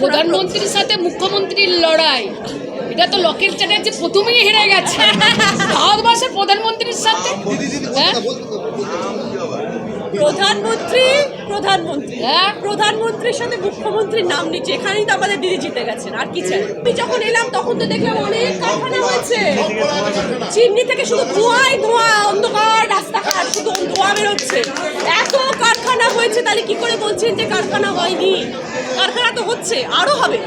প্রধানমন্ত্রীর সাথে মুখ্যমন্ত্রীর লড়াই। এটা তো লকেট চ্যাটার্জি প্রথমেই হেরে গেছে। ভারতবর্ষের প্রধানমন্ত্রীর সাথে। হ্যাঁ? প্রধানমন্ত্রী প্রধানমন্ত্রী। হ্যাঁ? প্রধানমন্ত্রীর সাথে মুখ্যমন্ত্রীর নাম নিচ্ছে এখানেই তো আমাদের দিদি জিতে গেছেন আর কি চাই? আমি যখন এলাম তখন তো দেখলাম অনেক কারখানা হয়েছে? চিমনি থেকে শুধু ধোঁয়াই ধোঁয়া, অন্ধকার, রাস্তাঘাট, শুধু ধোঁয়া বেরোচ্ছে। এত কারখানা হয়েছে, তাহলে কি করে বলছেন যে কারখানা হয়নি? কারখানা তো হচ্ছে, আরও হবে।